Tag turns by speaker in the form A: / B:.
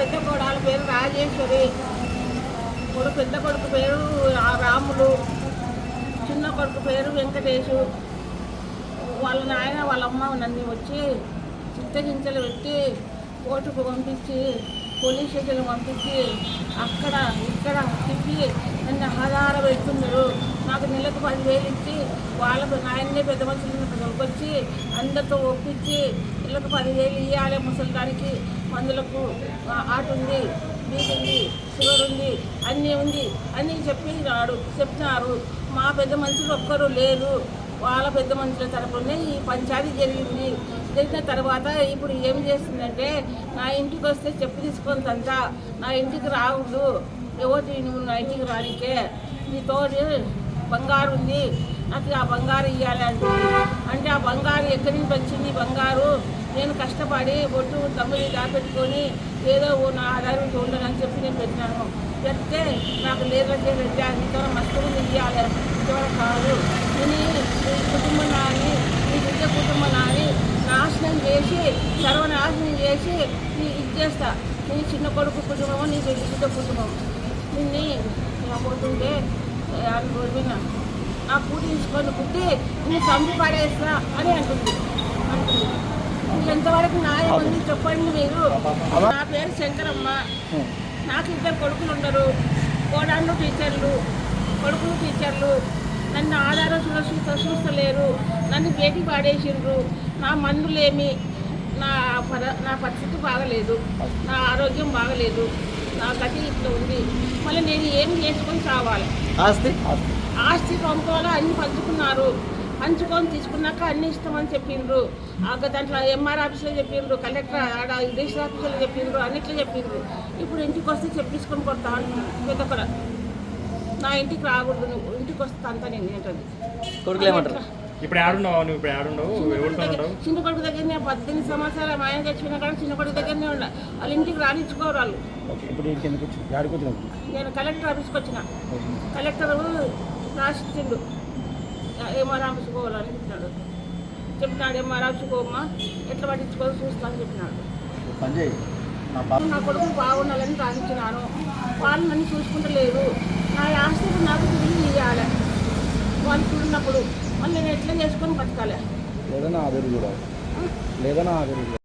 A: పెద్ద కోడల పేరు రాజేశ్వరి. కొడుకు పెద్ద కొడుకు పేరు రాములు. చిన్న కొడుకు పేరు వెంకటేశు. వాళ్ళ నాయన వాళ్ళ అమ్మ నన్ను వచ్చి చిత్తగించలు పెట్టి కోర్టుకు పంపించి పోలీస్ స్టేషన్ పంపించి అక్కడ ఇక్కడ తిప్పి నన్ను ఆధార పెడుతున్నారు నాకు నెలకు పదివేలు ఇచ్చి వాళ్ళకు నాయన్నే పెద్ద మనుషులను వచ్చి అందరితో ఒప్పించి నెలకు పదివేలు ఇవ్వాలి ముసలిదానికి. మందులకు ఆట ఉంది బీపీ ఉంది షుగర్ ఉంది అన్నీ ఉంది అన్నీ చెప్పినాడు చెప్పినారు మా పెద్ద మనుషులు ఒక్కరు లేరు. వాళ్ళ పెద్ద మనుషుల తరపునే ఈ పంచాయతీ జరిగింది. జరిగిన తర్వాత ఇప్పుడు ఏం చేస్తుందంటే నా ఇంటికి వస్తే చెప్పు తీసుకొని తంతా నా ఇంటికి రావద్దు ఎవరు నువ్వు నా ఇంటికి రానికే. నీతో బంగారు ఉంది. నాకు ఆ బంగారు ఇవ్వాలి అంటుంది అంటే ఆ బంగారు ఎక్కడి నుంచి వచ్చింది? బంగారు. నేను కష్టపడి బొట్టు తమ్ముడి దాపెట్టుకొని ఏదో ఓ నా ఆధారం అని చెప్పి నేను పెట్టినాను. పెడితే నాకు లేదు రెడ్డి నీతో మస్తు ఇవ్వాలి ఇంతవర కాదు. నేను నీ కుటుంబం నాని నీ బిడ్డ కుటుంబం నాని నాశనం చేసి సర్వనాశనం చేసి నీ ఇది చేస్తా నీ చిన్న కొడుకు కుటుంబం నీ బిడ్డ కుటుంబం. నిన్ను నా పోతుంటే ఆరు రోజున నా పూట తీసుకొని పుట్టి నేను చంపి పడేస్తా అని అంటుంది. ఎంతవరకు న్యాయం ఉంది చెప్పండి మీరు. నా పేరు శంకరమ్మ. నాకు ఇద్దరు కొడుకులు ఉండరు. కోడాళ్ళు టీచర్లు కొడుకులు టీచర్లు. నన్ను ఆధారం సురక్షిత చూస్తలేరు. నన్ను బేటీ పాడేసిండ్రు. నా మందులేమి నా పర నా పరిస్థితి బాగలేదు. నా ఆరోగ్యం బాగలేదు. నా గతి ఇట్లా ఉంది. మళ్ళీ నేను ఏం చేసుకొని కావాలి
B: ఆస్తి?
A: ఆస్తి పంపుకోవాలా అన్ని పంచుకున్నారు. పంచుకొని తీసుకున్నాక అన్ని ఇస్తామని చెప్పిండ్రు. ఆ దాంట్లో ఎంఆర్ ఆఫీస్లో చెప్పిండ్రు కలెక్టర్ ఆడ రిజిస్టర్ ఆఫీస్లో చెప్పిండ్రు అన్నిట్లో చెప్పిండ్రు. ఇప్పుడు ఇంటికి వస్తే చెప్పించుకొని కొడతా పెద్ద నా ఇంటికి రాకూడదు నువ్వు ఇంటికి వస్తే అంతా నేను ఏంటది
C: ఇప్పుడు ఆడున్నావు నువ్వు ఇప్పుడు ఆడున్నావు ఎవరితో ఉన్నావు
A: చిన్న కొడుకు దగ్గర నేను పద్దెనిమిది సంవత్సరాలు ఆయన చచ్చిపోయిన కాడ చిన్న కొడుకు దగ్గరనే ఉండ. వాళ్ళ ఇంటికి రానిచ్చుకోరు వాళ్ళు.
B: ఇప్పుడు ఎందుకు వచ్చినావు?
A: నేను కలెక్టర్ ఆఫీస్కి వచ్చిన. కలెక్టర్ రాసిచ్చిండు. పోవాలని చెప్పినాడు. చెప్పినాడు ఎంఆర్ ఆఫీస్కి పోమ్మా ఎట్లా పట్టించుకోవాలో చూస్తా అని చెప్పినాడు. నా కొడుకు బాగుండాలని రాసిచ్చినాను వాళ్ళు నన్ను చూసుకుంటలేరు. నా ఆస్తి నాకు తిరిగి ఇవ్వాలి వాళ్ళు చూడనప్పుడు మళ్ళీ నేను ఎట్లా చేసుకొని బతకాలి?
B: లేదన్నా ఆధారు చూడాలి లేదన్నా ఆధారు చూడాలి